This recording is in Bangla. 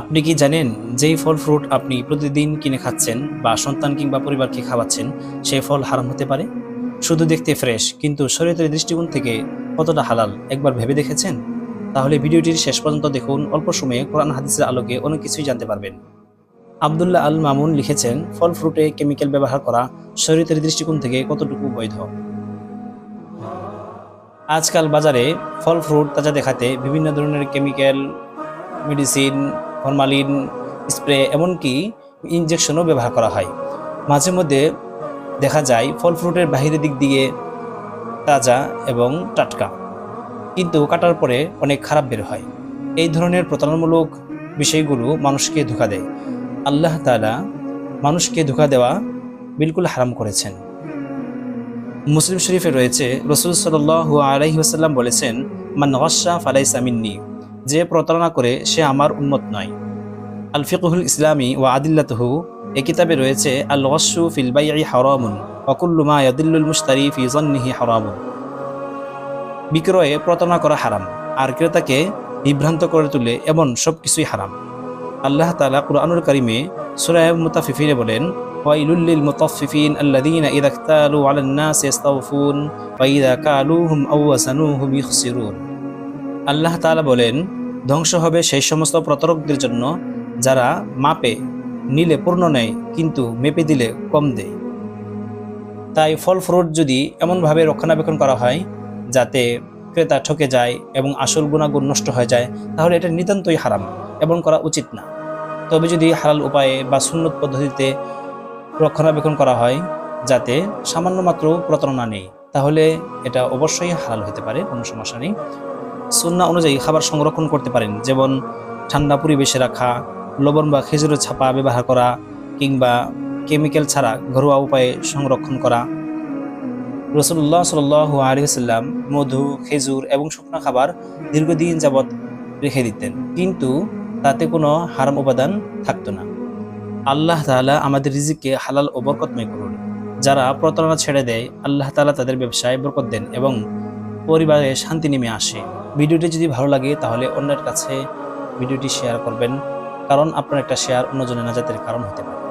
আপনি কি জানেন যেই ফল ফ্রুট আপনি প্রতিদিন কিনে খাচ্ছেন বা সন্তান কিংবা পরিবারকে খাওয়াচ্ছেন, সেই ফল হারাম হতে পারে? শুধু দেখতে ফ্রেশ কিন্তু শরীরের দৃষ্টিকোণ থেকে কতটা হালাল, একবার ভেবে দেখেছেন? তাহলে ভিডিওটির শেষ পর্যন্ত দেখুন, অল্প সময়ে কোরআন হাদিসের আলোকে অনেক কিছুই জানতে পারবেন। আবদুল্লাহ আল মামুন লিখেছেন, ফল ফ্রুটে কেমিক্যাল ব্যবহার করা শরীরের দৃষ্টিকোণ থেকে কতটুকু বৈধ? আজকাল বাজারে ফল ফ্রুট তাজা দেখাতে বিভিন্ন ধরনের কেমিক্যাল মেডিসিন ফরমালিন, স্প্রে, এমনকি ইনজেকশনও ব্যবহার করা হয়। মাঝে মধ্যে দেখা যায় ফল ফ্রুটের বাহিরের দিক দিয়ে তাজা এবং টাটকা, কিন্তু কাটার পরে অনেক খারাপ বের হয়। এই ধরনের প্রতারণামূলক বিষয়গুলো মানুষকে ধোকা দেয়। আল্লাহ তাআলা মানুষকে ধোকা দেওয়া বিলকুল হারাম করেছেন। মুসলিম শরীফে রয়েছে, রসুল সাল্লাহ আলাইহি ওয়াসাল্লাম বলেছেন, মান গস্যা ফালাই যে প্রতারণা করে সে আমার উন্মত নয়। আল ফিকহুল ইসলামী ও আদিল্লাতহু, এ কিতাবে রয়েছে আল গস্যু ফিল বাইই হারামুন অকুল্লুমা ইয়াদিল্লুল মুস্তারি ফি জন্নিহি হারামুন। বিক্রয়ে প্রতারণা করা হারাম, আর ক্রেতাকে বিভ্রান্ত করে তুলে এমন সব কিছুই হারাম। আল্লাহ তালা কুরআনুল কারিমে সুরায় মুতাফিফিনে বলেন ওয়াইলুল্লিল মুতাফিফিন আল্লাযীনা ইযা আলান নাস ইস্তাওফুন ওয়া কালুহুম আও ওয়াসানুহুম ইখসিরুন। আল্লাহ তাআলা বলেন, ধ্বংস হবে সেই সমস্ত প্রতারকদের জন্য যারা মাপে, নিলে পূর্ণ নেয়, কিন্তু মেপে দিলে কম দেয়। তাই ফল ফ্রুট যদি এমনভাবে রক্ষণাবেক্ষণ করা হয়, যাতে ক্রেতা ঠকে যায় এবং আসল গুণাগুণ নষ্ট হয়ে যায়, তাহলে এটা নিতান্তই হারাম এবং করা উচিত না। তবে যদি হালাল উপায়ে বা সুন্নত পদ্ধতিতে রক্ষণাবেক্ষণ করা হয়, যাতে সামান্য মাত্র প্রতারণা নেই, তাহলে এটা অবশ্যই হালাল হতে পারে, কোনো সমস্যা নেই। সুন্না অনুযায়ী খাবার সংরক্ষণ করতে পারেন, যেমন ঠান্ডা পরিবেশে রাখা লবণ বা খেজুরের ছাপা ব্যবহার করা কিংবা কেমিক্যাল ছাড়া ঘরোয়া উপায়ে সংরক্ষণ করা। রসুল্লাহ সাল আলিয়াল্লাম মধু, খেজুর এবং শুকনো খাবার দীর্ঘদিন যাবৎ রেখে দিতেন। কিন্তু তাতে কোনো হারাম উপাদান থাকতো না। আল্লাহ তালা আমাদের রিজিককে হালাল ও বরকতময় করুন। যারা প্রতারণা ছেড়ে দেয়, আল্লাহ তালা তাদের ব্যবসায় বরকত দেন এবং পরিবারে শান্তি নেমে আসে। ভিডিওটি যদি ভালো লাগে তাহলে অন্যের কাছে ভিডিওটি শেয়ার করবেন। কারণ আপনার একটা শেয়ার অন্যজনের নাজাতের কারণ হতে পারে।